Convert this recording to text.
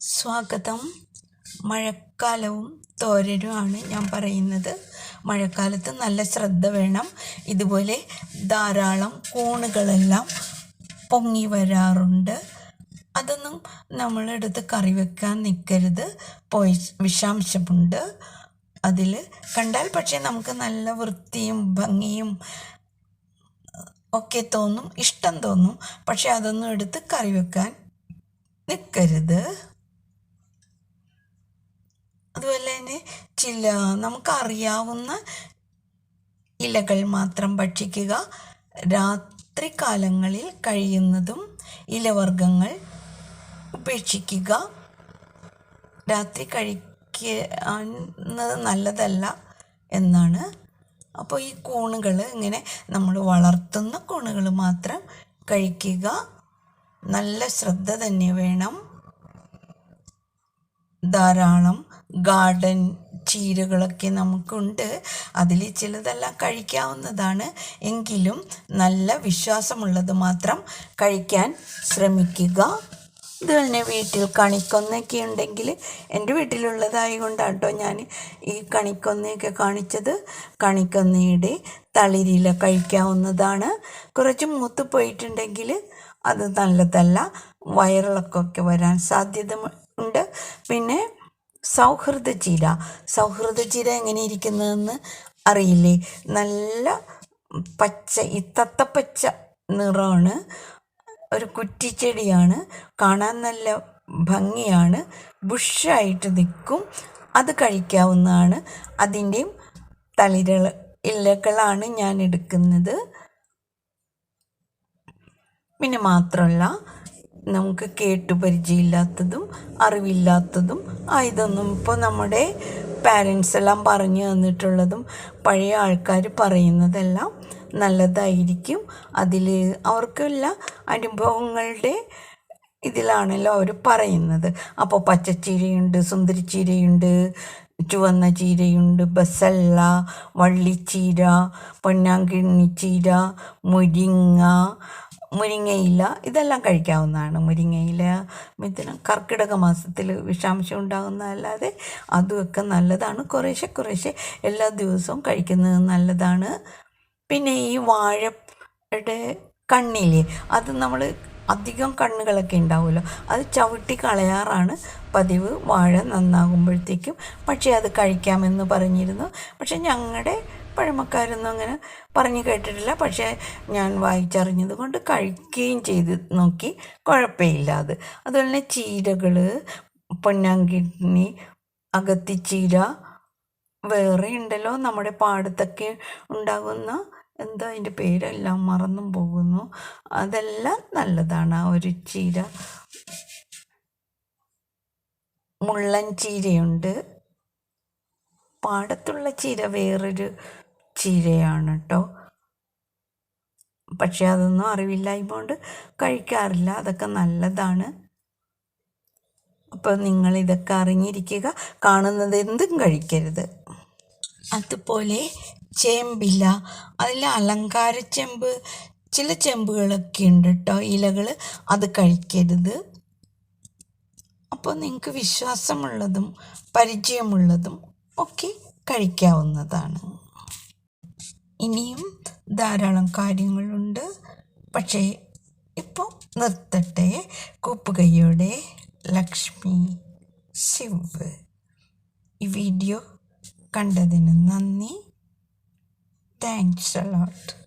സ്വാഗതം. മഴക്കാലവും തോരനുമാണ് ഞാൻ പറയുന്നത്. മഴക്കാലത്ത് നല്ല ശ്രദ്ധ വേണം. ഇതുപോലെ ധാരാളം കൂണുകളെല്ലാം പൊങ്ങി വരാറുണ്ട്. അതൊന്നും നമ്മളെടുത്ത് കറി വെക്കാൻ നിൽക്കരുത് പോയി വിഷാംശമുണ്ട്. അതിൽ കണ്ടാൽ പക്ഷേ നമുക്ക് നല്ല വൃത്തിയും ഭംഗിയും ഒക്കെ തോന്നും ഇഷ്ടം തോന്നും. പക്ഷേ അതൊന്നും എടുത്ത് കറി വെക്കാൻ നിൽക്കരുത് തന്നെ ചില നമുക്കറിയാവുന്ന ഇലകൾ മാത്രം ഭക്ഷിക്കുക. രാത്രികാലങ്ങളിൽ കഴിയുന്നതും ഇലവർഗങ്ങൾ ഉപേക്ഷിക്കുക. രാത്രി കഴിക്കുന്നത് നല്ലതല്ല എന്നാണ്. അപ്പോൾ ഈ കൂണുകൾ ഇങ്ങനെ നമ്മൾ വളർത്തുന്ന കൂണുകൾ മാത്രം കഴിക്കുക. നല്ല ശ്രദ്ധ തന്നെ വേണം. ധാരാളം ഗാർഡൻ ചീരകളൊക്കെ നമുക്കുണ്ട്. അതിൽ ചിലതെല്ലാം കഴിക്കാവുന്നതാണ്. എങ്കിലും നല്ല വിശ്വാസമുള്ളത് മാത്രം കഴിക്കാൻ ശ്രമിക്കുക. ഇത് തന്നെ വീട്ടിൽ കണിക്കൊന്നൊക്കെ ഉണ്ടെങ്കിൽ എന്റെ വീട്ടിലുള്ളതായത് കൊണ്ടാട്ടോ ഞാൻ ഈ കണിക്കൊന്നയൊക്കെ കാണിച്ചത്. കണിക്കൊന്നയുടെ തളിരില കഴിക്കാവുന്നതാണ്. കുറച്ച് മൂത്ത് പോയിട്ടുണ്ടെങ്കിൽ അത് നല്ലതല്ല. വയറിളക്കമൊക്കെ വരാൻ സാധ്യത ഉണ്ട്. പിന്നെ സൗഹൃദ ചീര സൗഹൃദ ചീര എങ്ങനെ ഇരിക്കുന്നതെന്ന് അറിയില്ലേ? നല്ല പച്ച ഈ തത്തപ്പച്ച നിറമാണ്. ഒരു കുറ്റിച്ചെടിയാണ്. കാണാൻ നല്ല ഭംഗിയാണ്. ബുഷായിട്ട് നിൽക്കും. അത് കഴിക്കാവുന്നതാണ്. അതിന്റെയും തളിരൾ ഇലകളാണ് ഞാൻ എടുക്കുന്നത്. പിന്നെ മാത്രമല്ല നമുക്ക് കേട്ടു പരിചയമില്ലാത്തതും അറിവില്ലാത്തതും ആയതൊന്നും ഇപ്പോൾ നമ്മുടെ പാരൻസ് എല്ലാം പറഞ്ഞു തന്നിട്ടുള്ളതും പഴയ ആൾക്കാർ പറയുന്നതെല്ലാം നല്ലതായിരിക്കും. അതിൽ അവർക്കുള്ള അനുഭവങ്ങളുടെ ഇതിലാണല്ലോ അവർ പറയുന്നത്. അപ്പോൾ പച്ചച്ചീരയുണ്ട് സുന്ദരിച്ചീരയുണ്ട് ചുവന്ന ചീരയുണ്ട് ബസല്ല വള്ളിച്ചീര പൊന്നാങ്കിണ്ണിച്ചീര മുരിങ്ങ മുരിങ്ങയില ഇതെല്ലാം കഴിക്കാവുന്നതാണ്. മുരിങ്ങയില മിഥുനം കർക്കിടക മാസത്തിൽ വിഷാംശം ഉണ്ടാകുന്നതല്ലാതെ അതുമൊക്കെ നല്ലതാണ്. കുറേശ്ശെ കുറേശ്ശെ എല്ലാ ദിവസവും കഴിക്കുന്നത് നല്ലതാണ്. പിന്നെ ഈ വാഴയുടെ കണ്ണില്ലേ അത് നമ്മൾ അധികം കണ്ണുകളൊക്കെ ഉണ്ടാവുമല്ലോ അത് ചവിട്ടി കളയാറാണ് പതിവ്. വാഴ നന്നാകുമ്പോഴത്തേക്കും പക്ഷേ അത് കഴിക്കാമെന്ന് പറഞ്ഞിരുന്നു. പക്ഷേ ഞങ്ങളുടെ പഴമക്കാരൊന്നും അങ്ങനെ പറഞ്ഞു കേട്ടിട്ടില്ല. പക്ഷേ ഞാൻ വായിച്ചറിഞ്ഞത് കൊണ്ട് കഴിക്കുകയും ചെയ്ത് നോക്കി. കുഴപ്പമില്ല അത്. അതുപോലെ തന്നെ ചീരകൾ പൊന്നാങ്കിണ്ണി അകത്തിച്ചീര വേറെ ഉണ്ടല്ലോ. നമ്മുടെ പാടത്തൊക്കെ ഉണ്ടാകുന്ന എന്താ അതിന്റെ പേരെല്ലാം മറന്നും പോകുന്നു. അതെല്ലാം നല്ലതാണ്. ആ ഒരു ചീര. മുള്ളൻ ചീരയുണ്ട്. പാടത്തുള്ള ചീര വേറൊരു ചീരയാണ് കേട്ടോ പക്ഷെ അതൊന്നും അറിവില്ലായ്മ കൊണ്ട് കഴിക്കാറില്ല. അതൊക്കെ നല്ലതാണ്. അപ്പോൾ നിങ്ങൾ ഇതൊക്കെ അറിഞ്ഞിരിക്കുക. കാണുന്നത് എന്തും കഴിക്കരുത്. അതുപോലെ ചേമ്പില്ല അതിൽ അലങ്കാര ചെമ്പ് ചില ചെമ്പുകളൊക്കെ ഉണ്ട് കേട്ടോ ഇലകൾ അത് കഴിക്കരുത്. അപ്പോൾ നിങ്ങൾക്ക് വിശ്വാസമുള്ളതും പരിചയമുള്ളതും ഒക്കെ കഴിക്കാവുന്നതാണ്. ഇനിയും ധാരാളം കാര്യങ്ങളുണ്ട്. പക്ഷേ ഇപ്പോൾ നിർത്തട്ടെ. കൂപ്പുകൈയോടെ ലക്ഷ്മി ശിവ്. ഈ വീഡിയോ കണ്ടതിന് നന്ദി. Thanks a lot